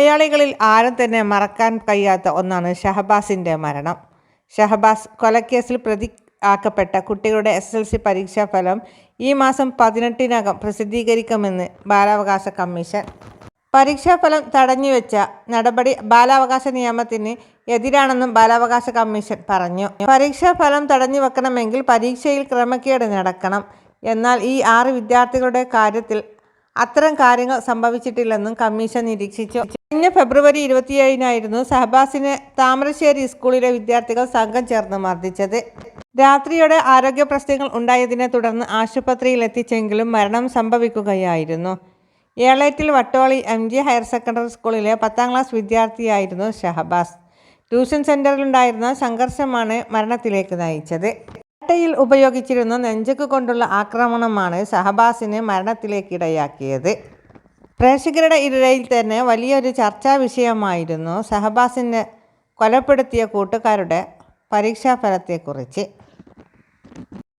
മലയാളികളിൽ ആരും തന്നെ മറക്കാൻ കഴിയാത്ത ഒന്നാണ് ഷഹബാസിന്റെ മരണം. ഷഹബാസ് കൊലക്കേസിൽ പ്രതി ആക്കപ്പെട്ട കുട്ടികളുടെ എസ് എൽ സി പരീക്ഷാഫലം ഈ മാസം പതിനെട്ടിനകം പ്രസിദ്ധീകരിക്കുമെന്ന് ബാലാവകാശ കമ്മീഷൻ. പരീക്ഷാഫലം തടഞ്ഞുവെച്ച നടപടി ബാലാവകാശ നിയമത്തിന് എതിരാണെന്നും ബാലാവകാശ കമ്മീഷൻ പറഞ്ഞു. പരീക്ഷാഫലം തടഞ്ഞു വെക്കണമെങ്കിൽ പരീക്ഷയിൽ ക്രമക്കേട് നടക്കണം. എന്നാൽ ഈ ആറ് വിദ്യാർത്ഥികളുടെ കാര്യത്തിൽ അത്തരം കാര്യങ്ങൾ സംഭവിച്ചിട്ടില്ലെന്നും കമ്മീഷൻ നിരീക്ഷിച്ചു. കഴിഞ്ഞ ഫെബ്രുവരി ഇരുപത്തിയേഴിനായിരുന്നു സഹബാസിനെ താമരശ്ശേരി സ്കൂളിലെ വിദ്യാർത്ഥികൾ സംഘം ചേർന്ന് മർദ്ദിച്ചത്. രാത്രിയോടെ ആരോഗ്യ പ്രശ്നങ്ങൾ ഉണ്ടായതിനെ തുടർന്ന് ആശുപത്രിയിൽ എത്തിച്ചെങ്കിലും മരണം സംഭവിക്കുകയായിരുന്നു. ഏളേറ്റിൽ Vattoli M G higher secondary സ്കൂളിലെ പത്താം ക്ലാസ് വിദ്യാർത്ഥിയായിരുന്നു ഷഹബാസ്. ട്യൂഷൻ സെന്ററിലുണ്ടായിരുന്ന സംഘർഷമാണ് മരണത്തിലേക്ക് നയിച്ചത്. വേട്ടയിൽ ഉപയോഗിച്ചിരുന്ന നെഞ്ചക്ക് കൊണ്ടുള്ള ആക്രമണമാണ് ഷഹബാസിന് മരണത്തിലേക്കിടയാക്കിയത് പ്രേക്ഷകരുടെ ഇടയിൽ തന്നെ വലിയൊരു ചർച്ചാ വിഷയമായിരുന്നു ഷഹബാസിനെ കൊലപ്പെടുത്തിയ കൂട്ടുകാരുടെ പരീക്ഷാഫലത്തെക്കുറിച്ച്.